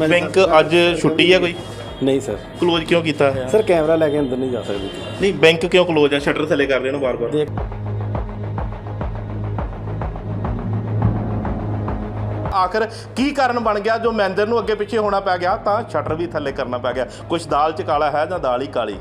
Bank ਅੱਜ ਛੁੱਟੀ ਹੈ ਕੋਈ? ਨਹੀਂ ਸਰ। ਕਲੋਜ਼ ਕਿਉਂ ਕੀਤਾ? ਹੈ ਸਰ ਕੈਮਰਾ ਲੈ ਕੇ ਅੰਦਰ ਨਹੀਂ ਜਾ ਸਕਦੀ। ਨਹੀਂ ਬੈਂਕ ਕਿਉਂ ਕਲੋਜ਼ ਹੈ ਸ਼ਟਰ ਥੱਲੇ ਕਰ ਰਹੇ ਨੇ ਬਾਰ-ਬਾਰ ਦੇਖ। ਆਖਰ ਕੀ ਕਾਰਨ ਬਣ ਗਿਆ? ਜੋ ਮੈਨੇਜਰ ਨੂੰ ਅੱਗੇ ਪਿੱਛੇ ਹੋਣਾ ਪੈ ਗਿਆ ਤਾਂ ਸ਼ਟਰ ਵੀ ਥੱਲੇ ਕਰਨਾ ਪੈ ਗਿਆ। ਕੁਝ ਦਾਲ ਚ ਕਾਲਾ ਹੈ ਜਾਂ ਦਾਲ ਹੀ ਕਾਲੀ?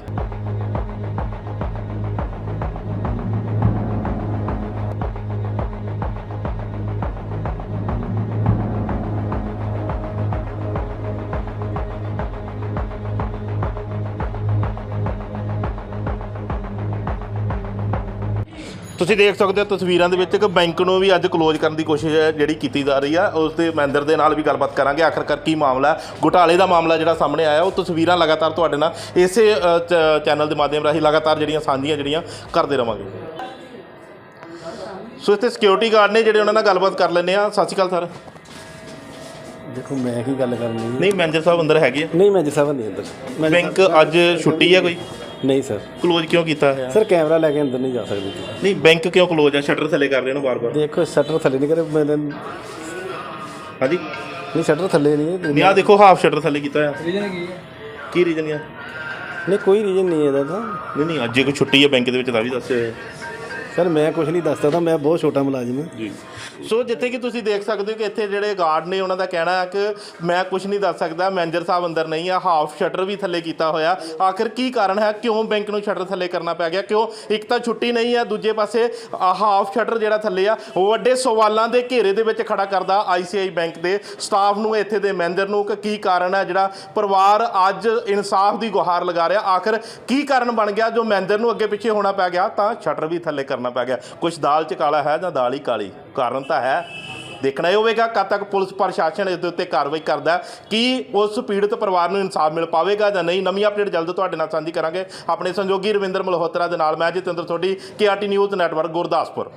ਤੁਸੀਂ ਦੇਖ ਸਕਦੇ ਹੋ ਤਸਵੀਰਾਂ ਦੇ ਵਿੱਚ ਕਿ ਬੈਂਕ ਨੂੰ ਵੀ ਅੱਜ ਕਲੋਜ਼ ਕਰਨ ਦੀ ਕੋਸ਼ਿਸ਼ ਹੈ ਜਿਹੜੀ ਕੀਤੀ ਜਾ ਰਹੀ ਹੈ ਉਸ ਦੇ ਮੈਨੇਜਰ ਦੇ ਨਾਲ ਵੀ ਗੱਲਬਾਤ ਕਰਾਂਗੇ। ਆਖਰਕਾਰ ਕੀ ਮਾਮਲਾ ਹੈ? ਘੁਟਾਲੇ ਦਾ ਮਾਮਲਾ ਜਿਹੜਾ ਸਾਹਮਣੇ ਆਇਆ ਉਹ ਤਸਵੀਰਾਂ ਲਗਾਤਾਰ ਤੁਹਾਡੇ ਨਾਲ ਇਸੇ ਚੈਨਲ ਦੇ ਮਾਧਿਅਮ ਰਾਹੀਂ ਲਗਾਤਾਰ ਜਿਹੜੀਆਂ ਸਾਂਝੀਆਂ ਜਿਹੜੀਆਂ ਕਰਦੇ ਰਵਾਂਗੇ। ਸੋ ਇੱਥੇ ਸਿਕਿਉਰਿਟੀ ਗਾਰਡ ਨੇ ਜਿਹੜੇ ਉਹਨਾਂ ਨਾਲ ਗੱਲਬਾਤ ਕਰ ਲੈਂਦੇ ਆ। ਸਤਿ ਸ਼੍ਰੀ ਅਕਾਲ ਸਰ। ਦੇਖੋ ਮੈਂ ਕੀ ਗੱਲ ਕਰਨੀ ਨਹੀਂ ਮੈਨੇਜਰ ਸਾਹਿਬ ਅੰਦਰ ਹੈਗੇ ਆ। ਨਹੀਂ ਮੈਂ ਜਸਾ ਨਹੀਂ ਅੰਦਰ। ਬੈਂਕ ਅੱਜ ਛੁੱਟੀ ਹੈ ਕੋਈ? ਨਹੀਂ ਸਰ। ਕਲੋਜ਼ ਕਿਉਂ ਕੀਤਾ? ਹੈ ਸਰ ਕੈਮਰਾ ਲੈ ਕੇ ਅੰਦਰ ਨਹੀਂ ਜਾ ਸਕਦੀ। ਨਹੀਂ ਬੈਂਕ ਕਿਉਂ ਕਲੋਜ਼ ਹੈ ਸ਼ਟਰ ਥੱਲੇ ਕਰ ਰਹੇ ਨੇ ਬਾਰ-ਬਾਰ ਦੇਖੋ ਸ਼ਟਰ ਥੱਲੇ ਨਹੀਂ ਕਰੇ ਮੈਂ ਨਹੀਂ ਹਾਂਜੀ? ਸ਼ਟਰ ਥੱਲੇ ਨਹੀਂ ਨਹੀਂ ਆ ਦੇਖੋ ਹਾਫ ਸ਼ਟਰ ਥੱਲੇ ਕੀਤਾ ਹੋਇਆ। ਰੀਜਨ ਕੀ ਹੈ। ਕੀ ਰੀਜਨ ਹੈ ਨਹੀਂ ਕੋਈ ਰੀਜਨ ਨਹੀਂ ਹੈ ਇਹਦਾ ਤਾਂ। ਨਹੀਂ ਨਹੀਂ ਅੱਜ ਜੇ ਕੋਈ ਛੁੱਟੀ ਹੈ ਬੈਂਕ ਦੇ ਵਿੱਚ ਤਾਂ ਵੀ ਦੱਸਿਓ ਸਰ, ਮੈਂ ਕੁਝ ਨਹੀਂ ਦੱਸ ਸਕਦਾ, ਮੈਂ ਬਹੁਤ ਛੋਟਾ ਮੁਲਾਜ਼ਮ ਹਾਂ। ਜੀ। ਸੋ ਜਿੱਥੇ ਕਿ ਤੁਸੀਂ ਦੇਖ ਸਕਦੇ ਹੋ ਕਿ ਇੱਥੇ ਜਿਹੜੇ ਗਾਰਡ ਨੇ, ਉਹਨਾਂ ਦਾ ਕਹਿਣਾ ਹੈ ਕਿ ਮੈਂ ਕੁਝ ਨਹੀਂ ਦੱਸ ਸਕਦਾ ਮੈਨੇਜਰ ਸਾਹਿਬ ਅੰਦਰ ਨਹੀਂ ਆ ਹਾਫ ਸ਼ਟਰ ਵੀ ਥੱਲੇ ਕੀਤਾ ਹੋਇਆ। ਆਖਿਰ ਕੀ ਕਾਰਨ ਹੈ? ਕਿਉਂ ਬੈਂਕ ਨੂੰ ਸ਼ਟਰ ਥੱਲੇ ਕਰਨਾ ਪੈ ਗਿਆ? ਕਿਉਂ? ਇੱਕ ਤਾਂ ਛੁੱਟੀ ਨਹੀਂ ਹੈ ਦੂਜੇ ਪਾਸੇ ਹਾਫ ਸ਼ਟਰ ਜਿਹੜਾ ਥੱਲੇ ਆ, ਉਹ ਵੱਡੇ ਸਵਾਲਾਂ ਦੇ ਘੇਰੇ ਦੇ ਵਿੱਚ ਖੜਾ ਕਰਦਾ ਆਈਸੀਆਈ ਬੈਂਕ ਦੇ ਸਟਾਫ ਨੂੰ, ਇੱਥੇ ਦੇ ਮੈਨੇਜਰ ਨੂੰ ਕਿ ਕੀ ਕਾਰਨ ਹੈ ਜਿਹੜਾ ਪਰਿਵਾਰ ਅੱਜ ਇਨਸਾਫ ਦੀ ਗੁਹਾਰ ਲਗਾ ਰਿਹਾ। ਆਖਰ ਕੀ ਕਾਰਨ ਬਣ ਗਿਆ? ਜੋ ਮੈਨੇਜਰ ਨੂੰ ਅੱਗੇ ਪਿੱਛੇ ਹੋਣਾ ਪੈ ਗਿਆ, ਤਾਂ ਸ਼ਟਰ ਵੀ ਥੱਲੇ ਕਰਨਾ ਪੈ ਗਿਆ। ਕੁਝ ਦਾਲ ਚ ਕਾਲਾ ਹੈ ਜਾਂ ਦਾਲ ਹੀ ਕਾਲੀ? ਕਾਰਨ ਤਾਂ ਹੈ। ਦੇਖਣਾ ਇਹ ਹੋਵੇਗਾ ਕਦ ਤੱਕ ਪੁਲਿਸ ਪ੍ਰਸ਼ਾਸਨ ਇਸ ਦੇ ਉੱਤੇ ਕਾਰਵਾਈ ਕਰਦਾ ਕਿ ਉਸ ਪੀੜਤ ਪਰਿਵਾਰ ਨੂੰ ਇਨਸਾਫ ਮਿਲ ਪਾਵੇਗਾ ਜਾਂ ਨਹੀਂ? ਨਵੀਂ ਅਪਡੇਟ ਜਲਦ ਤੁਹਾਡੇ ਨਾਲ ਸਾਂਝੀ ਕਰਾਂਗੇ। ਆਪਣੇ ਸੰਯੋਗੀ ਰਵਿੰਦਰ ਮਲਹੋਤਰਾ ਦੇ ਨਾਲ ਮੈਂ Jatinder Sodhi KRT news network Gurdaspur.